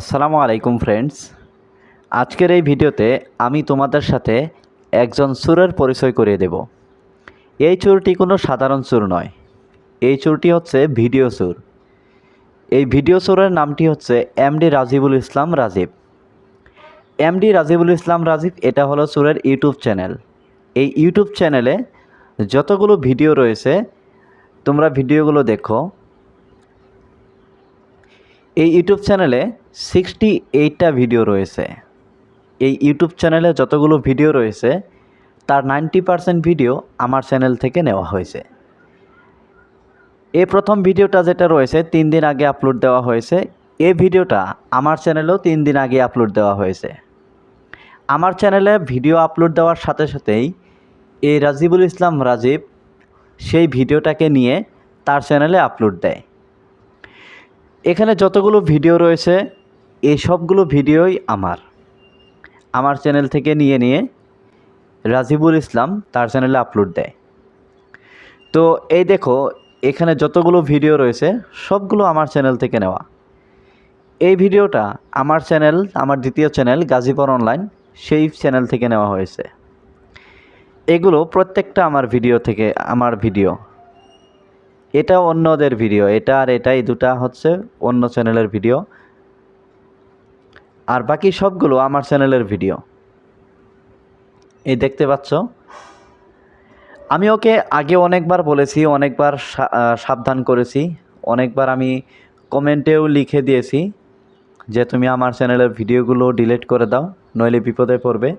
আসসালামু আলাইকুম ফ্রেন্ডস আজকের এই ভিডিওতে আমি তোমাদের সাথে একজন চোরের পরিচয় করিয়ে দেব। এই চোরটি কোনো সাধারণ চোর নয়। এই চোরটি হচ্ছে ভিডিও চোর। এই ভিডিও চোরের নামটি হচ্ছে এমডি রাজিবুল ইসলাম রাজীব। এমডি রাজিবুল ইসলাম রাজীব, এটা হলো চোরের ইউটিউব চ্যানেল। এই ইউটিউব চ্যানেলে যতগুলো ভিডিও রয়েছে, তোমরা ভিডিওগুলো দেখো। এই ইউটিউব চ্যানেলে সিক্সটি এইটটা ভিডিও রয়েছে। এই ইউটিউব চ্যানেলে যতগুলো ভিডিও রয়েছে, তার নাইনটি পারসেন্ট ভিডিও আমার চ্যানেল থেকে নেওয়া হয়েছে। এই প্রথম ভিডিওটা যেটা রয়েছে, তিন দিন আগে আপলোড দেওয়া হয়েছে, এই ভিডিওটা আমার চ্যানেলেও তিন দিন আগে আপলোড দেওয়া হয়েছে। আমার চ্যানেলে ভিডিও আপলোড দেওয়ার সাথে সাথেই এই রাজিবুল ইসলাম রাজীব সেই ভিডিওটাকে নিয়ে তার চ্যানেলে আপলোড দেয়। এখানে যতগুলো ভিডিও রয়েছে এই সবগুলো ভিডিওই আমার। আমার চ্যানেল থেকে নিয়ে নিয়ে রাজিবুল ইসলাম তার চ্যানেলে আপলোড দেয়। তো এই দেখো, এখানে যতগুলো ভিডিও রয়েছে, সবগুলো আমার চ্যানেল থেকে নেওয়া। এই ভিডিওটা আমার চ্যানেল, আমার দ্বিতীয় চ্যানেল, গাজীপুর অনলাইন, সেই চ্যানেল থেকে নেওয়া হয়েছে। এগুলো প্রত্যেকটা আমার ভিডিও থেকে, আমার ভিডিও। এটা অন্যদের ভিডিও, এটা আর এটা এই দুটা হচ্ছে অন্য চ্যানেলের ভিডিও। আর বাকি সবগুলো আমার চ্যানেলের ভিডিও। এই দেখতে পাচ্ছ? আমি ওকে আগে অনেকবার বলেছি, অনেকবার সাবধান করেছি, অনেকবার আমি কমেন্টেও লিখে দিয়েছি যে তুমি আমার চ্যানেলের ভিডিওগুলো ডিলিট করে দাও, নইলে বিপদে পড়বে।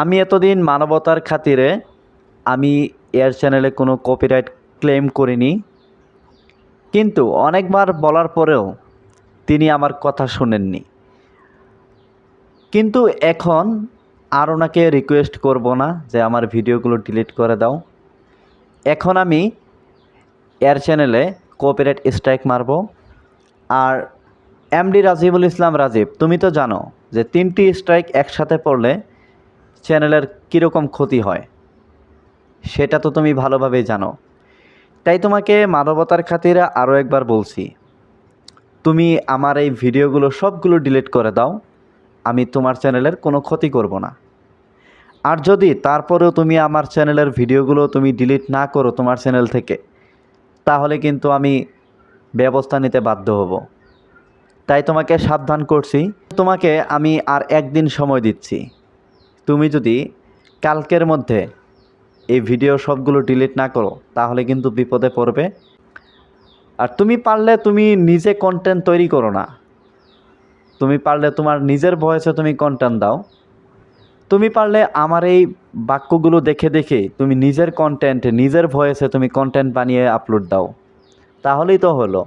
আমি এতদিন মানবতার খাতিরে আমি এর চ্যানেলে কোনো কপিরাইট ক্লেম করিনি। কিন্তু অনেকবার বলার পরেও তিনি আমার কথা শোনেননি। কিন্তু এখন আর ওনাকে রিকোয়েস্ট করব না যে আমার ভিডিওগুলো ডিলিট করে দাও। এখন আমি এর চ্যানেলে কপিরাইট স্ট্রাইক মারব। আর এমডি রাজিবুল ইসলাম রাজীব, তুমি তো জানো যে তিনটি স্ট্রাইক একসাথে পড়লে চ্যানেলের কীরকম ক্ষতি হয়, সেটা তো তুমি ভালোভাবেই জানো। তাই তোমাকে মানবতার খাতিরে আরও একবার বলছি। তুমি আমার এই ভিডিওগুলো সবগুলো ডিলিট করে দাও। আমি তোমার চ্যানেলের কোনো ক্ষতি করব না। আর যদি তারপরেও তুমি আমার চ্যানেলের ভিডিওগুলো তুমি ডিলিট না করো তোমার চ্যানেল থেকে, তাহলে কিন্তু আমি ব্যবস্থা নিতে বাধ্য হব। তাই তোমাকে সাবধান করছি। তোমাকে আমি আর একদিন সময় দিচ্ছি। তুমি যদি কালকের মধ্যে এই ভিডিও সবগুলো ডিলিট না করো, তাহলে কিন্তু বিপদে পড়বে। আর তুমি পারলে তুমি নিজে কন্টেন্ট তৈরি করো না। তুমি পারলে তোমার নিজের ভয়েসে তুমি কন্টেন্ট দাও। তুমি পারলে আমার এই বাক্যগুলো দেখে দেখে তুমি নিজের কন্টেন্ট নিজের ভয়েসে তুমি কন্টেন্ট বানিয়ে আপলোড দাও। তাহলেই তো হলো।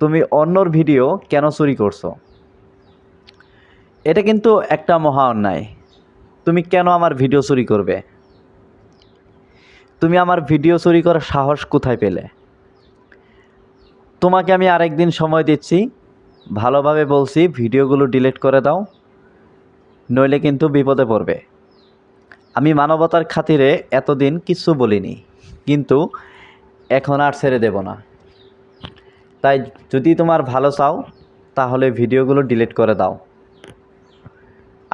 তুমি অন্যর ভিডিও কেন চুরি করছ? এটা কিন্তু একটা মহা অন্যায়। তুমি কেন আমার ভিডিও চুরি করবে? তুমি আমার ভিডিও চুরি করার সাহস কোথায় পেলে? তোমাকে আমি আরেকদিন সময় দিচ্ছি। ভালোভাবে বলছি, ভিডিওগুলো ডিলিট করে দাও, নইলে কিন্তু বিপদে পড়বে। আমি মানবতার খাতিরে এতদিন কিচ্ছু বলিনি, কিন্তু এখন আর ছেড়ে দেব না। তাই যদি তোমার ভালো চাও, তাহলে ভিডিওগুলো ডিলিট করে দাও।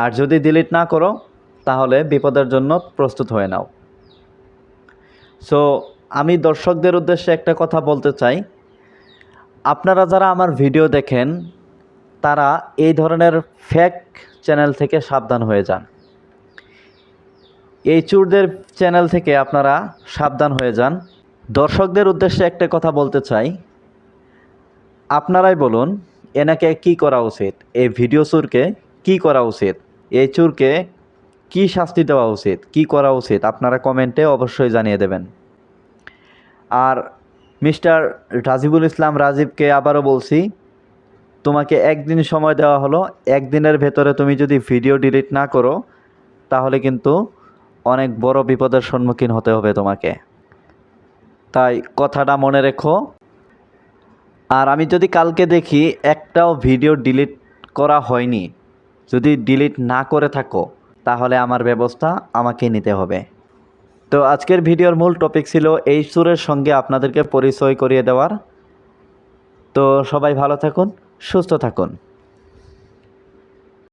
আর যদি ডিলিট না করো, তাহলে বিপদের জন্য প্রস্তুত হয়ে নাও। সো আমি দর্শকদের উদ্দেশ্যে একটা কথা বলতে চাই। আপনারা যারা আমার ভিডিও দেখেন, তারা এই ধরনের ফেক চ্যানেল থেকে সাবধান হয়ে যান। এই চুরদের চ্যানেল থেকে আপনারা সাবধান হয়ে যান। দর্শকদের উদ্দেশ্যে একটা কথা বলতে চাই। আপনারাই বলুন, এনাকে কি করা উচিত? এই ভিডিও চুরকে কি করা উচিত? এই চুরকে কি শাস্তি দেওয়া উচিত? কি করা উচিত? আপনারা কমেন্টে অবশ্যই জানিয়ে দেবেন। আর মিস্টার রাজিবুল ইসলাম রাজীবকে আবারও বলছি, তোমাকে একদিন সময় দেওয়া হলো। একদিনের ভেতরে তুমি যদি ভিডিও ডিলিট না করো, তাহলে কিন্তু অনেক বড় বিপদের সম্মুখীন হতে হবে তোমাকে। তাই কথাটা মনে রেখো। আর আমি যদি কালকে দেখি একটাও ভিডিও ডিলিট করা হয়নি, যদি ডিলিট না করে থাকো তাহলে আমার ব্যবস্থা আমাকে নিতে হবে। তো আজকের ভিডিওর মূল টপিক ছিল এই সুরের সঙ্গে আপনাদেরকে পরিচয় করিয়ে দেওয়ার। তো সবাই ভালো থাকুন, সুস্থ থাকুন।